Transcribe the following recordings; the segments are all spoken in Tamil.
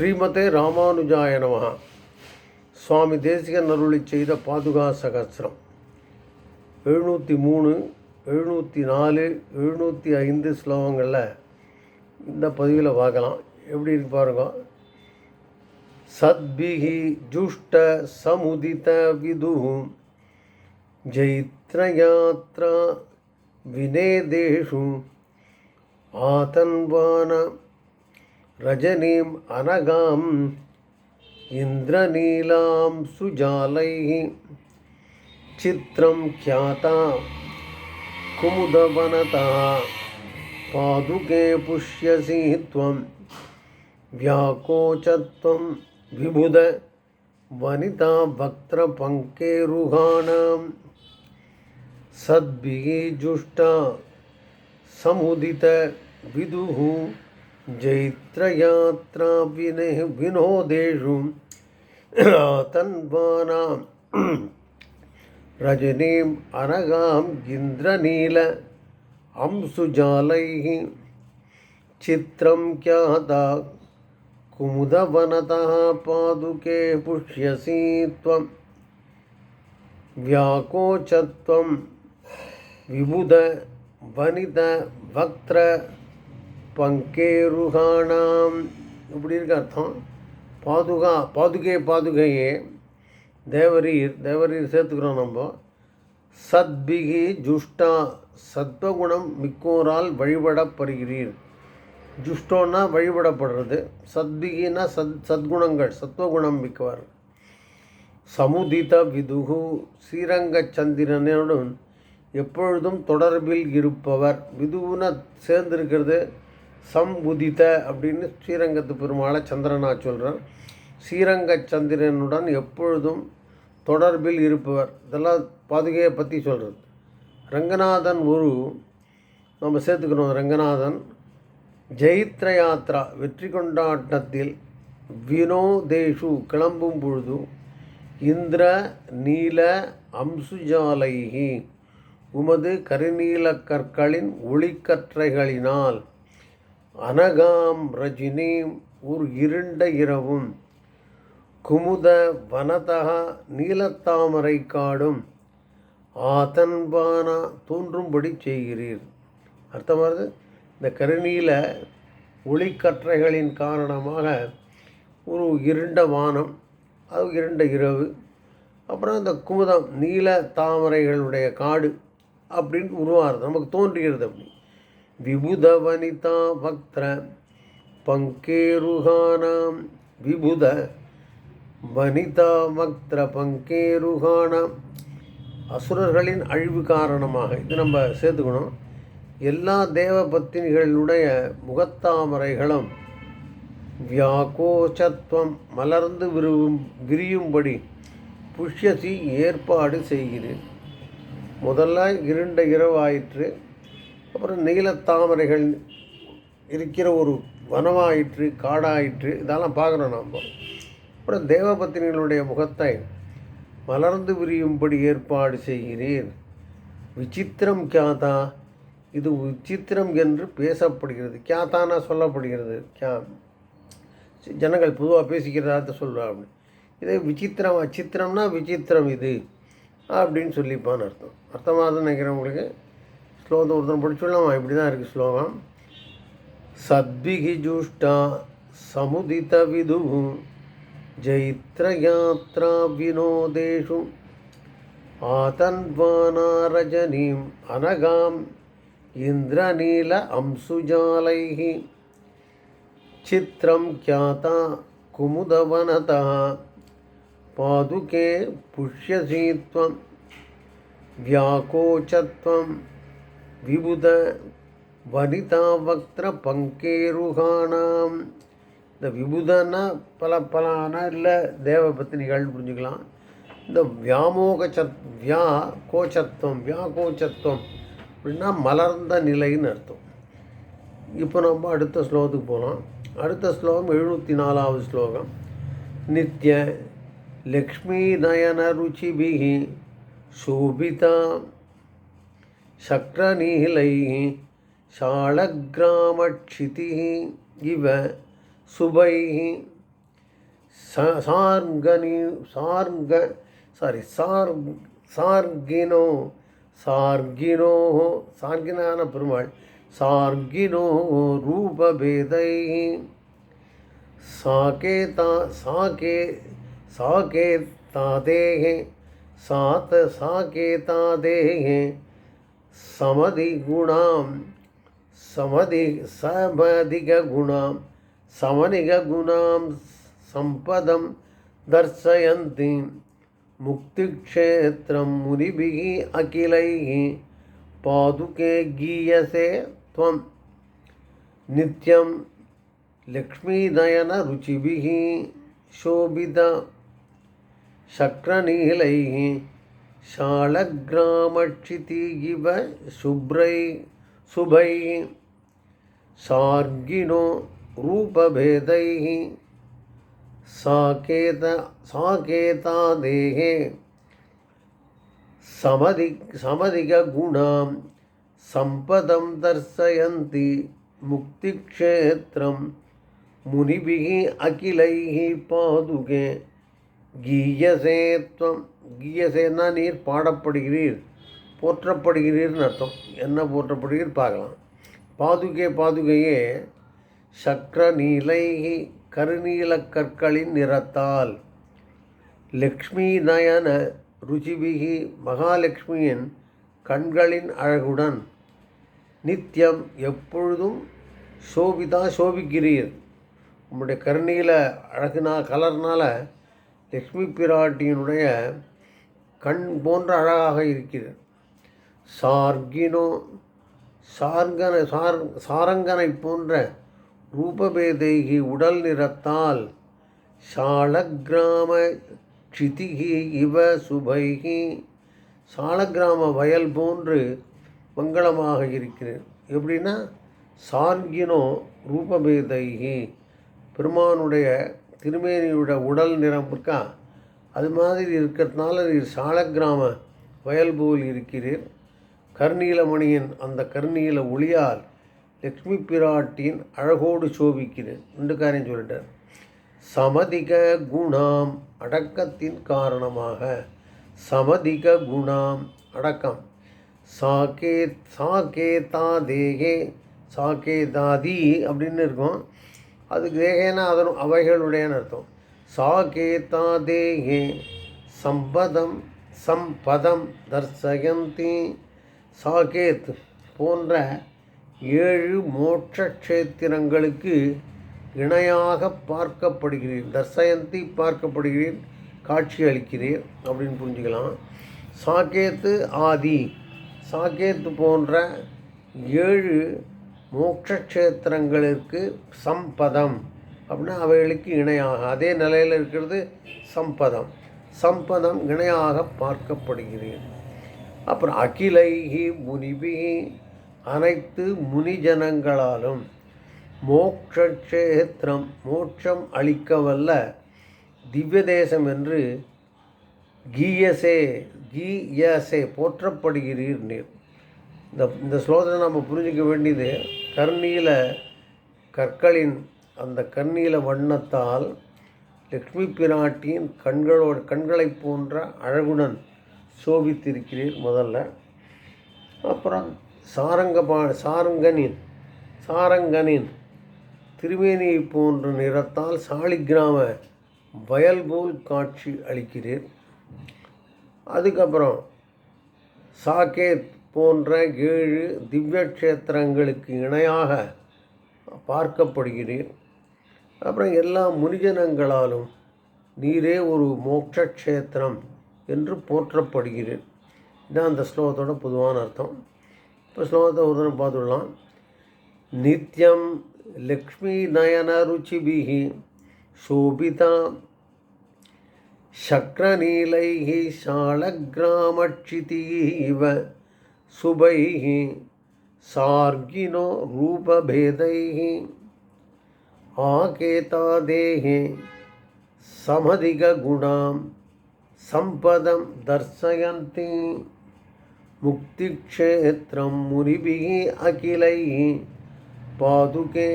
ஸ்ரீமதே ராமானுஜாய நமகா சுவாமி தேசிகன் அருளி செய்த பாதுகா சகசிரம். எழுநூற்றி மூணு எழுநூற்றி நாலு எழுநூற்றி ஐந்து ஸ்லோகங்களில் இந்த பதிவில் பார்க்கலாம். எப்படி இருக்கு பாருங்க. சத்பிகி ஜுஷ்ட சமுதித விது ஜெயித்ரயாத்ரா வினேதேஷு. ஆதன்வான रजनीम अनगाम् इन्द्रनीलां सुजालैः चित्रं ख्याता कुमुदवनतः पादुके पुष्यसि त्वं व्याकोचत्वं विबुध वनिता वक्त्रपङ्केरुहाणां सद्भिः जुष्टा समुदितविदुः जैत्रयात्रा विने विनोदेषु तन्वानां रजनीम् अनगाम् इन्द्रनील अंशुजालैः चित्रं ख्याता कुमुदवनतः पादुके पुष्यसि त्वं व्याकोचत्वं विबुध वनित वक्त्र பங்கேருகாணாம் இப்படி இருக்க அர்த்தம். பாதுகா பாதுகே பாதுகையே. தேவரீர் தேவரீர் சேர்த்துக்கிறோம் நம்ம. சத்பிகி ஜுஷ்டா சத்வகுணம் மிக்கோரால் வழிபடப்படுகிறீர். ஜுஷ்டோன்னா வழிபடப்படுறது. சத்பிகினா சத் சத்குணங்கள் சத்வகுணம் மிக்கவர். சமுதித விதுகு ஸ்ரீரங்க சந்திரனுடன் எப்பொழுதும் தொடர்பில் இருப்பவர். விதுவுன சேர்ந்திருக்கிறது. சம்புதித அப்படின்னு ஸ்ரீரங்கத்து பெருமாளை சந்திரனா சொல்கிறேன் ஸ்ரீரங்க சந்திரனுடன் எப்பொழுதும் தொடர்பில் இருப்பவர். இதெல்லாம் பாதுகையை பற்றி சொல்கிறது ரங்கநாதன் ஒரு நம்ம சேர்த்துக்கணும் ரங்கநாதன். ஜெயித்ர யாத்ரா வெற்றி கொண்டாட்டத்தில் வினோதேஷு கிளம்பும் பொழுது இந்திர நீல அம்சுஜாலைகி உமது கருநீல கற்களின் ஒளிக்கற்றைகளினால் அனகாம் ரஜினீம் ஒரு இருண்ட இரவும். குமுத வனதகா நீலத்தாமரை காடும். ஆதன்பானா தோன்றும்படி செய்கிறீர். அர்த்தமானது இந்த கருணியில் ஒளிக்கற்றைகளின் காரணமாக ஒரு இருண்ட வானம் அது இருண்ட இரவு அப்புறம் இந்த குமுதம் நீல தாமரைகளுடைய காடு அப்படின்னு உருவாகிறது. நமக்கு தோன்றுகிறது அப்படி. விபுத வனிதா पङ्केरुहाणां विबुध விபுத வனிதா பக்திர பங்கேருகாணம் அசுரர்களின் அழிவு காரணமாக இது நம்ம சேர்த்துக்கணும். எல்லா தேவ பத்தினிகளுடைய முகத்தாமரைகளும் வியாகோச்சத்துவம் மலர்ந்து விரும்பும் விரியும்படி புஷ்யசி ஏற்பாடு செய்கிறேன். முதல்ல இருண்ட இரவாயிற்று அப்புறம் நீலத்தாமரைகள் இருக்கிற ஒரு வனமாயிற்று காடாயிற்று இதெல்லாம் பார்க்குறோம் நாம். அப்புறம் தேவபத்தினிகளுடைய முகத்தை மலர்ந்து விரியும்படி ஏற்பாடு செய்கிறேன் விசித்திரம் கியாதா இது விசித்திரம் என்று பேசப்படுகிறது. கியாத்தானா சொல்லப்படுகிறது. கியா ஜனங்கள் பொதுவாக பேசிக்கிறதா அப்படின்னு இதே விசித்திரம் அச்சித்திரம்னா விசித்திரம் இது அப்படின்னு சொல்லிப்பான்னு அர்த்தம். அர்த்தமாக நினைக்கிறேன் உங்களுக்கு. ஸ்லோகத்தை ஒருத்தன் படிச்சுடலாமா இப்படி தான் இருக்குது ஸ்லோகம் சத்பிகி ஜுஷ்டா சமுதித விது ஜைத்ரயாத்ரா வினோதேஷு ஆதன்வானா ரஜனீம் அனகாம் இந்திரநீல அம்சுஜாலைः चित्रं ख्याता कुमुदवनतः पादुके पुष्यसि त्वं व्याकोचत्वं விபுத வனிதாவக்திர பங்கேருகானாம் இந்த விபுதன பல பலானா இல்லை தேவ பத்தினிகள்னு புரிஞ்சுக்கலாம். இந்த வியாமோக சத் வியா கோச்சத்துவம் வியா கோச்சத்துவம் அப்படின்னா மலர்ந்த நிலைன்னு அர்த்தம். இப்போ நம்ம அடுத்த ஸ்லோகத்துக்கு போகலாம் அடுத்த ஸ்லோகம் எழுநூற்றி நாலாவது ஸ்லோகம். நித்ய லக்ஷ்மி நயன ருச்சிபிகி சோபிதா शक्रनीलैः शाळग्रामक्षितिः इव शुभैः ச- சார்கனி சார்க சாரி சார் சார்கினோ சார்கினோ சார்கினான பெருமாள் சார்கினோ ரூபபேதை சாகேதா சாகே சாகேதாதேः சாத் சாகேதாதேः समधिगुणां समधि समधिगुणां समनिगुणां सम्पदं दर्शयन्ति। मुक्तिक्षेत्रं मुनिभिः अखिलैः, पादुके गीयसे त्वं। नित्यं लक्ष्मीनयनरुचिभिः शोभित। शालग्रामक्षिति इव शुभ्रै शुभै सार्गिणो रूपभेदैः साकेत साकेतादेहे समधि समधिकगुणां सम्पदं दर्शयन्ति मुक्तिक्षेत्रं मुनिभिः अखिलैः पादुके गीयसे त्वं கீயசேன்னா நீர் பாடப்படுகிறீர் போற்றப்படுகிறீர்னு அர்த்தம். என்ன போற்றப்படுகிறீர் பார்க்கலாம். பாதுகே பாதுகையே சக்கர நீலை கருநீல கற்களின் நிறத்தால். லக்ஷ்மி நயன ருச்சிபிகி மகாலட்சுமியின் கண்களின் அழகுடன் நித்தியம் எப்பொழுதும் சோபிதா சோபிக்கிறீர். உங்களுடைய கருநீல அழகுனா கலர்னால லக்ஷ்மி பிராட்டியினுடைய கண் போன்ற அழகாக இருக்கிறது. சார்கினோ சார்கன சார் சாரங்கனை போன்ற ரூபபேதேகி உடல் நிறத்தால் சாலக்கிராம க்ஷிதிகி இவ சுபைகி. சாலக்கிராம வயல் போன்று மங்களமாக இருக்கிறேன். எப்படின்னா சார்கினோ ரூபபேதைகி. பெருமானுடைய திருமேனியுடைய உடல் நிறம் இருக்கா அது மாதிரி இருக்கிறதுனால நீர் சாலக்கிராம வயல் போல் இருக்கிறீர். கர்நீலமணியின் அந்த கர்நீல ஒளியால் லக்ஷ்மி பிராட்டியின் அழகோடு சோபிக்கிறேன் ரெண்டு காரியம் சொல்லிட்டார். சமதிக குணாம் அடக்கத்தின் காரணமாக. சமதிக குணாம் அடக்கம். சாகே சாகேதா தேகே சாகேதாதி அப்படின்னு இருக்கும். அதுக்கு தேகேனா அதனும் அவைகளுடையன்னு அர்த்தம். சாகேதாதேயே சம்பதம் சம்பதம் தர்சயந்தி சாகேத் போன்ற ஏழு மோட்ச க்ஷேத்திரங்களுக்கு இணையாக பார்க்கப்படுகிறீர் தர்சயந்தி பார்க்கப்படுகிறேன். காட்சி அளிக்கிறேன் அப்படின்னு புரிஞ்சுக்கலாம். சாகேத்து ஆதி. சாகேத்து போன்ற ஏழு மோட்சக்ஷேத்திரங்களுக்கு சம்பதம். அப்படின்னா அவைகளுக்கு இணையாக அதே நிலையில் இருக்கிறது சம்பதம். சம்பதம் இணையாக பார்க்கப்படுகிறேன். அப்புறம் அகிலைகி முனிபி அனைத்து முனிஜனங்களாலும் மோட்சக்ஷேத்திரம் மோட்சம் அளிக்கவல்ல திவ்ய தேசம் என்று கீயசே கீயசே போற்றப்படுகிறீர் நீர். இந்த இந்த ஸ்லோகத்தை நம்ம புரிஞ்சிக்க வேண்டியது கர்ணியில் கற்களின் அந்த கண்ணீல வண்ணத்தால் லக்ஷ்மி பிராட்டியின் கண்களோட கண்களைப் போன்ற அழகுடன் சோபித்திருக்கிறீர் முதல்ல. அப்புறம் சாரங்க பா சாரங்கனின் சாரங்கனின் திருமேனியை போன்ற நிறத்தால் சாலிகிராம வயல் போல் காட்சி அளிக்கிறீர். அதுக்கப்புறம் சாகேத் போன்ற ஏழு திவ்ய க்ஷேத்திரங்களுக்கு இணையாக பார்க்கப்படுகிறீர். அப்புறம் எல்லா முனிஜனங்களாலும் நீரே ஒரு மோட்சக்ஷேத்திரம் என்று போற்றப்படுகிறீர் இதான் அந்த ஸ்லோகத்தோட பொதுவான அர்த்தம் இப்போ ஸ்லோகத்தை ஒரு தடவை பார்த்துடலாம் நித்யம் லக்ஷ்மி நயன ருச்சிபிகி சோபிதா शक्रनीलैः शालग्रामक्षितीव शुभैः सार्गिनो रूपभेदैः आकेतादेः समधिगुणां सम्पदं दर्शयन्ति मुक्तिक्षेत्रं मुनिभिः अखिलैः पादुके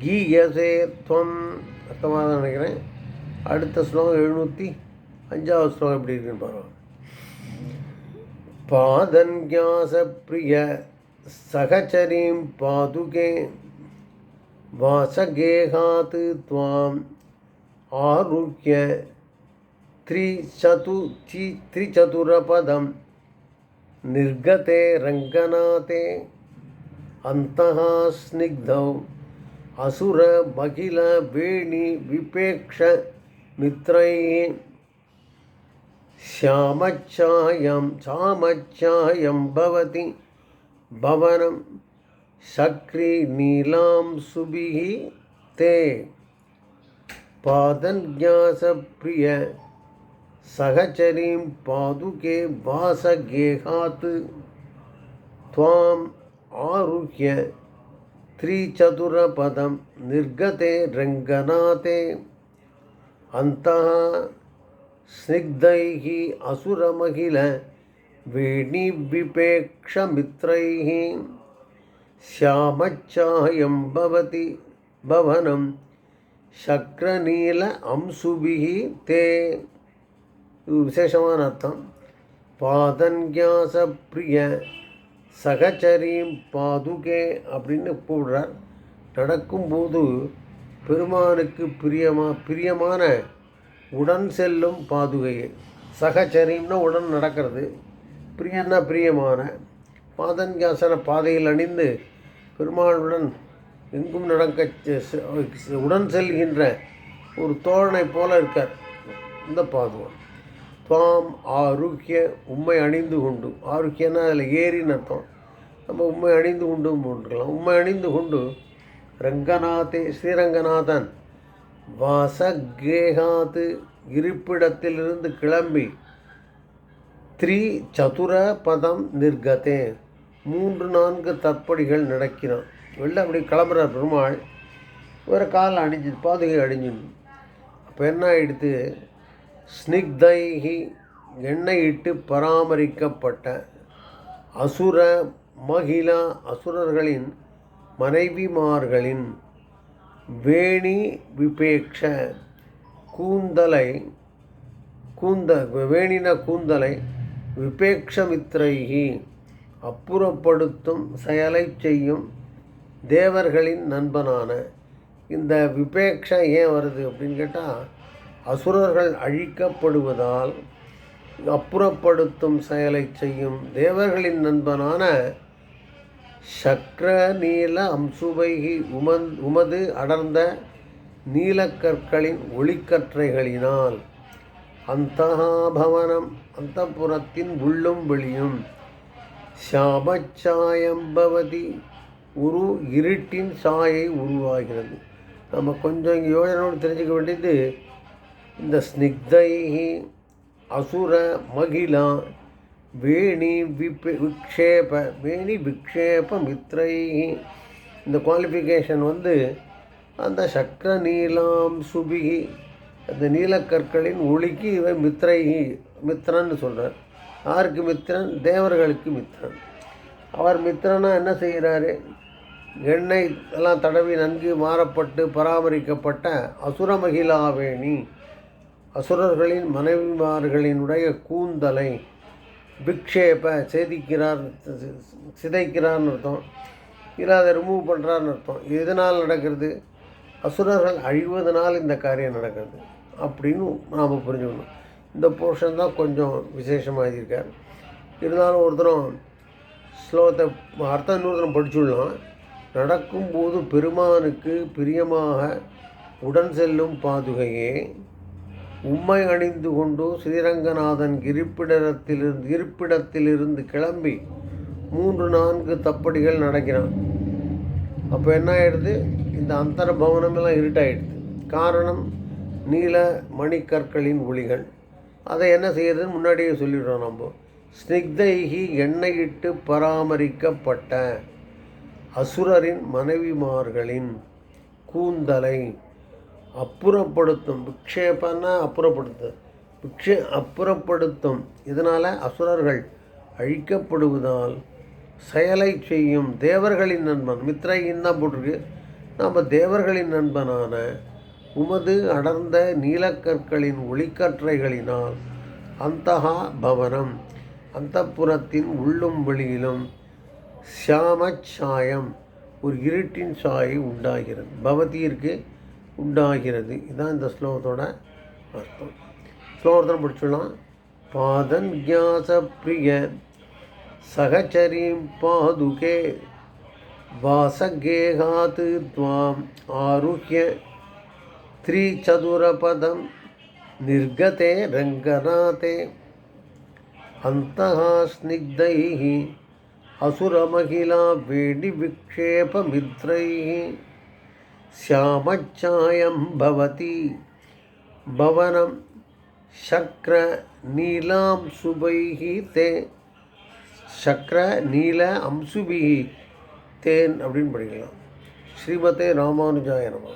गीयसे त्वम् அர்த்தமாக நினைக்கிறேன் அடுத்த ஸ்லோகம் எழுநூற்றி அஞ்சாவது ஸ்லோகம் எப்படி இருக்குன்னு பாருங்க பாதன்யாச பிரிய சகச்சரீம் பாதுகே வாசகேகாத் துவாம் ஆருக்கிய त्रिचतु चि त्रिचतुरपदं निर्गते रङ्गनाथे अन्तः स्निग्धौ असुरमखिलवेणि विपेक्ष मित्रैः श्यामच्छायं चामच्छायं भवति भवनं शक्री नीलाम सुभि ते। पादन ज्ञास प्रिय। सहचरी पादुके वास गेहात। त्वाम् आरुह्य। त्रिचतुरपदं निर्गते रङ्गनाथे अन्तः स्निग्धैः मित्रैः श्यामच्छायं भवति भवनं शक्रनील अंशुभिः ते இது விசேஷமான அர்த்தம் பாதன்யாச பிரிய சகச்சரீம் பாதுகே அப்படின்னு கூடுறார் நடக்கும்போது பெருமானுக்கு பிரியமா பிரியமான உடன் செல்லும் பாதுகையே சகச்சரீம்னா உடன் நடக்கிறது பிரியன்னா பிரியமான பாதன்யாசன பாதையில் அணிந்து பெருமாளுடன் எங்கும் நடக்க உடன் செல்கின்ற ஒரு தோழனை போல இருக்கார். இந்த பாதுகா துவாம் ஆரோக்கிய உண்மை அணிந்து கொண்டு ஆரோக்கியன்னா அதில் ஏறின்னு அர்த்தம். நம்ம உண்மை அணிந்து கொண்டு போட்டுக்கலாம். உண்மை அணிந்து கொண்டு ரங்கநாதே ஸ்ரீரங்கநாதன் வாசகேகாத்து இருப்பிடத்திலிருந்து கிளம்பி த்ரீ சதுர பதம் நிர்கதே. மூன்று நான்கு தப்படிகள் நடக்கிறான். வெளில அப்படி கிளம்புற பெருமாள். ஒரு கால் அணிஞ்சு பாதுகை அணிஞ்சிடணும் அப்போ என்ன ஆகிடுத்து ஸ்னிக்தைகி எண்ணெயிட்டு பராமரிக்கப்பட்ட அசுர மகிழா அசுரர்களின் மனைவிமார்களின் வேணி விபேக்ஷ கூந்தலை கூந்த வேணின கூந்தலை விபேக்ஷமித்ரைகி அப்புறப்படுத்தும் செயலை செய்யும் தேவர்களின் நண்பனான இந்த விபேக்ஷா ஏன் வருது அப்படின்னு கேட்டால் அசுரர்கள் அழிக்கப்படுவதால் அப்புறப்படுத்தும் செயலை செய்யும் தேவர்களின் நண்பனான சக்கர நீல அம்சுவைகி உமந் உமது அடர்ந்த நீலக்கற்களின் ஒளிக்கற்றைகளினால் அந்தகாபவனம் அந்தப்புறத்தின் உள்ளும் வெளியும் சாபச்சாயம்பவதி உரு இருட்டின் சாயை உருவாகிறது. நம்ம கொஞ்சம் இங்கே யோஜனோடு தெரிஞ்சுக்க வேண்டியது இந்த ஸ்னிக்தைஹி அசுர மகிழா வேணி விப் விக்ஷேப வேணி விக்ஷேப மித்ரைஹி இந்த குவாலிஃபிகேஷன் வந்து அந்த சக்கர நீலாம் சுபிகி அந்த நீலக்கற்களின் ஒளிக்கு இவன் மித்ரைஹி மித்ரன்னு சொல்கிறார் யாருக்கு மித்திரன்? தேவர்களுக்கு மித்திரன். அவர் மித்திரனா என்ன செய்கிறாரு? எண்ணெய் எல்லாம் தடவி நன்கு மாறப்பட்டு பராமரிக்கப்பட்ட அசுர மகிழாவேணி அசுரர்களின் மனைவிமார்களினுடைய கூந்தலை பிக்ஷேப்ப சேதிக்கிறார் சிதைக்கிறார்னு அர்த்தம். இல்லை அதை ரிமூவ் பண்ணுறான்னு அர்த்தம். எதனால் நடக்கிறது? அசுரர்கள் அழிவதனால் இந்த காரியம் நடக்கிறது. அப்படின்னு நாம் புரிஞ்சுக்கணும். இந்த போர்ஷன் தான் கொஞ்சம் விசேஷமாக இருக்கார் இருந்தாலும் ஒருத்தரும் ஸ்லோகத்தை அர்த்தம் இன்னொருத்தரம் படிச்சுடலாம் நடக்கும்போது பெருமானுக்கு பிரியமாக உடன் செல்லும் பாதுகையே உம்மை அணிந்து கொண்டு ஸ்ரீரங்கநாதன் இருப்பிடத்திலிருந்து இருப்பிடத்திலிருந்து கிளம்பி மூன்று நான்கு தப்படிகள் நடக்கிறான். அப்போ என்ன ஆயிடுது? இந்த அந்தர பவனமெல்லாம் இருட்டாயிடுது. காரணம் நீல மணிக்கற்களின் ஒளிகள். அதை என்ன செய்யறதுன்னு முன்னாடியே சொல்லிடுறோம் நம்ம. ஸ்னிக்தைகி எண்ணெயிட்டு பராமரிக்கப்பட்ட அசுரரின் மனைவிமார்களின் கூந்தலை அப்புறப்படுத்தும் விக்ஷேபன்னா அப்புறப்படுத்து விக்ஷே அப்புறப்படுத்தும். இதனால் அசுரர்கள் அழிக்கப்படுவதால் செயலை செய்யும் தேவர்களின் நண்பன் மித்ரையின் தான் போட்டிருக்கு. நம்ம தேவர்களின் நண்பனான உமது அடர்ந்த நீலக்கற்களின் ஒளிக்கற்றைகளினால் அந்தகா பவனம். அந்த புறத்தின் உள்ளும் வெளியிலும் சாயம் ஒரு இருட்டின் சாயை உண்டாகிறது. பவதியிற்கு உண்டாகிறது. இதுதான் இந்த ஸ்லோகத்தோட அர்த்தம். ஸ்லோகத்தை பிடிச்சலாம் பாதன் கியாச பிரிய சகச்சரீம் பாதுகே வாசகேகாத்து துவாம் ஆரோக்கிய त्रिचतुरपदं निर्गते रङ्गनाथे अन्तः स्निग्धैः असुरमहिला वेणिविक्षेपमित्रैः श्यामच्छायं भवति भवनं शक्रनीलां शुभैः ते சக்கர நீல அம்சுபிகி தேன் அப்படின்னு படிக்கலாம் ஸ்ரீமதே ராமானுஜாய நமः